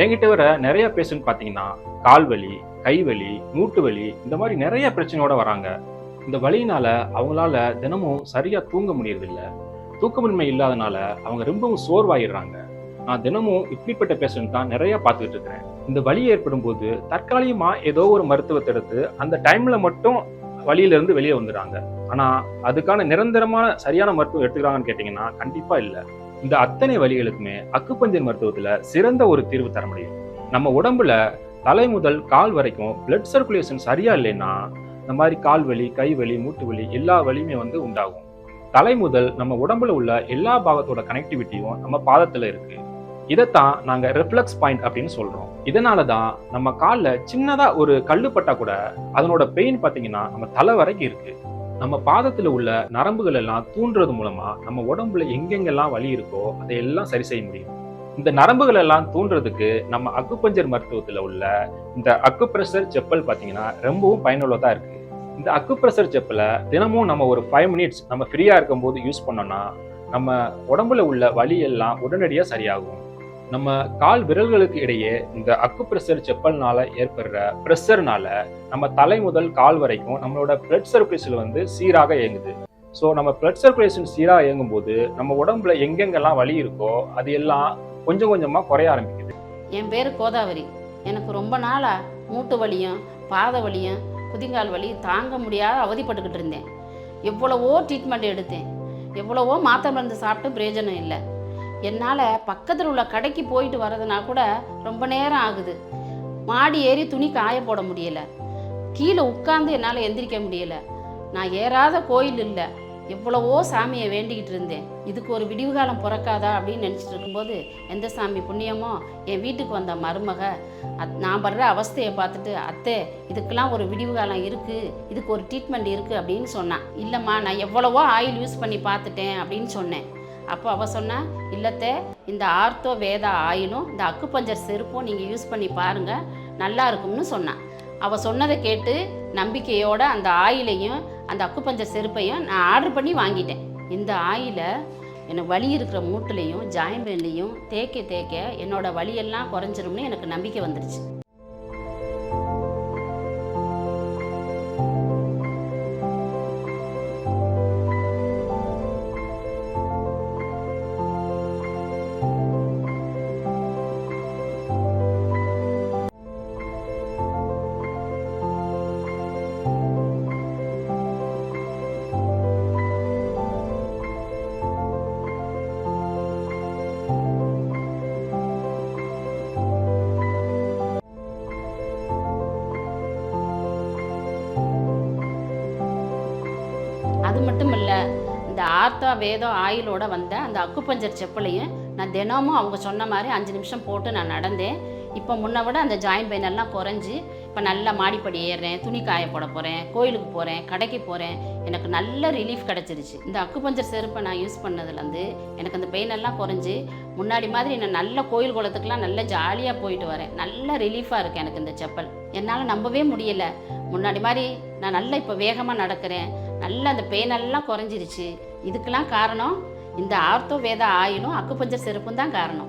என்கிட்ட வர நிறைய பேஷண்ட் பார்த்தீங்கன்னா கால் வலி கை வலி மூட்டு வலி இந்த மாதிரி நிறைய பிரச்சனையோட வராங்க. இந்த வலியினால அவங்களால தினமும் சரியா தூங்க முடியறதில்ல. தூக்கமின்மை இல்லாதனால அவங்க ரொம்பவும் சோர்வாயிடுறாங்க. நான் தினமும் இப்படிப்பட்ட பேஷண்ட் தான் நிறைய பார்த்துக்கிட்டு இருக்கிறேன் இந்த வலி ஏற்படும் போது தற்காலிகமா ஏதோ ஒரு மருத்துவத்தை எடுத்து அந்த டைம்ல மட்டும் வழியிலிருந்து வெளியே வந்துடுறாங்க. ஆனா அதுக்கான நிரந்தரமான சரியான மருத்துவம் எடுத்துக்கிறாங்கன்னு கேட்டீங்கன்னா கண்டிப்பா இல்லை. இந்த அத்தனை வழிகளுக்குமே அக்குப்பஞ்சர் மருத்துவத்துல சிறந்த ஒரு தீர்வு தர முடியும். நம்ம உடம்புல தலை முதல் கால் வரைக்கும் பிளட் சர்க்குலேஷன் சரியா இல்லைன்னா இந்த மாதிரி கால் வலி கை வலி மூட்டு வலி எல்லா வலியுமே வந்து உண்டாகும். தலை முதல் நம்ம உடம்புல உள்ள எல்லா பாகத்தோட கனெக்டிவிட்டியும் நம்ம பாதத்துல இருக்கு. இதைத்தான் நாங்க ரிஃப்ளெக்ஸ் பாயிண்ட் அப்படின்னு சொல்றோம். இதனால தான் நம்ம காலில் சின்னதா ஒரு கல்லு பட்டா கூட அதனோட பெயின் பார்த்தீங்கன்னா நம்ம தலை வரைக்கும் இருக்கு. நம்ம பாதத்துல உள்ள நரம்புகள் எல்லாம் தூண்டுறது மூலமா நம்ம உடம்புல எங்கெங்கெல்லாம் வலி இருக்கோ அதையெல்லாம் சரி செய்ய முடியும். இந்த நரம்புகள் எல்லாம் தூண்டுறதுக்கு நம்ம அக்குப்பஞ்சர் மருத்துவத்துல உள்ள இந்த அக்குப்ரெஷர் செப்பல் பார்த்தீங்கன்னா ரொம்பவும் பயனுள்ளதா இருக்கு. இந்த அக்குப்ரெஷர் செப்பலை தினமும் நம்ம ஒரு ஃபைவ் மினிட்ஸ் நம்ம ஃப்ரீயா இருக்கும்போது யூஸ் பண்ணோம்னா நம்ம உடம்புல உள்ள வலி எல்லாம் உடனடியாக சரியாகும். நம்ம கால் விரல்களுக்கு இடையே இந்த அக்கு பிரஷர் செப்பல்னால ஏற்படுற ப்ரெஷர்னால நம்ம தலை முதல் கால் வரைக்கும் நம்மளோட பிளட் சர்க்குலேஷன் வந்து சீராக இயங்குது. ஸோ நம்ம பிளட் சர்க்குலேஷன் சீராக இயங்கும் போது நம்ம உடம்புல எங்கெங்கெல்லாம் வலி இருக்கோ அது எல்லாம் கொஞ்சம் கொஞ்சமா குறைய ஆரம்பிக்குது. என் பேர் கோதாவரி. எனக்கு ரொம்ப நாளாக மூட்டு வலியும் பாத வலியும் குதிங்கால் வலி தாங்க முடியாத அவதிப்பட்டுக்கிட்டு இருந்தேன். எவ்வளவோ ட்ரீட்மெண்ட் எடுத்தேன். எவ்வளவோ மாத்திரை மருந்து சாப்பிட்டு பிரயோஜனம் இல்லை. என்னால் பக்கத்தில் உள்ள கடைக்கு போயிட்டு வரதுனா கூட ரொம்ப நேரம் ஆகுது. மாடி ஏறி துணி காய போட முடியலை. கீழே உட்காந்து என்னால் எந்திரிக்க முடியலை. நான் ஏறாத கோயில் இல்லை. எவ்வளவோ சாமியை வேண்டிக்கிட்டு இருந்தேன். இதுக்கு ஒரு விடிவு காலம் பிறக்காதா அப்படின்னு நினச்சிட்டு இருக்கும்போது எந்த சாமி புண்ணியமோ? என் வீட்டுக்கு வந்த மருமக. அத் நான் படுற அவஸ்தையை பார்த்துட்டு அத்தை இதுக்கெல்லாம் ஒரு விடிவு காலம் இருக்குது இதுக்கு ஒரு ட்ரீட்மெண்ட் இருக்குது அப்படின்னு சொன்னான். இல்லைம்மா நான் எவ்வளவோ ஆயில் யூஸ் பண்ணி பார்த்துட்டேன் அப்படின்னு சொன்னேன். அப்போ அவள் சொன்னா இல்லத்தை இந்த ஆர்த்தோ வேதா ஆயிலும் இந்த அக்குப்பஞ்சர் செருப்பும் நீங்கள் யூஸ் பண்ணி பாருங்கள் நல்லா இருக்கும்னு சொன்னான் அவள் சொன்னதை கேட்டு நம்பிக்கையோட அந்த ஆயிலையும் அந்த அக்குப்பஞ்சர் செருப்பையும் நான் ஆர்டர் பண்ணி வாங்கிட்டேன். இந்த ஆயிலை எனக்கு வலி இருக்கிற மூட்டுலையும் ஜாயின்ட்லையும் தேய்க்க தேய்க்க என்னோட வலியெல்லாம் குறைஞ்சிரும்னு எனக்கு நம்பிக்கை வந்துடுச்சு இந்த ஆர்த்தா வேதம் ஆயிலோட வந்த அந்த அக்குப்பஞ்சர் செப்பலையும் நான் தினமும் அவங்க சொன்ன மாதிரி அஞ்சு நிமிஷம் போட்டு நான் நடந்தேன். இப்போ முன்ன விட அந்த ஜாயின் பெயின் எல்லாம் குறைஞ்சி இப்போ நல்லா மாடிப்படி ஏறுறேன் துணி காய போட போகிறேன் கோயிலுக்கு போகிறேன் கடைக்கு போகிறேன் எனக்கு நல்ல ரிலீஃப் கிடச்சிருச்சு. இந்த அக்குப்பஞ்சர் செருப்பை நான் யூஸ் பண்ணதுலேருந்து எனக்கு அந்த பெயின் எல்லாம் குறைஞ்சி முன்னாடி மாதிரி நான் நல்ல கோயில் குளத்துக்கெலாம் நல்ல ஜாலியாக போயிட்டு வரேன். நல்ல ரிலீஃபாக இருக்குது எனக்கு இந்த செப்பல். என்னால் நம்பவே முடியல. முன்னாடி மாதிரி நான் நல்லா இப்போ வேகமாக நடக்கிறேன். நல்லா அந்த பெயினெல்லாம் குறைஞ்சிருச்சு. இதுக்கெல்லாம் காரணம் இந்த ஆர்த்தோ வேத ஆயிலும் அக்குப்பஞ்சர் செருப்பும் தான் காரணம்.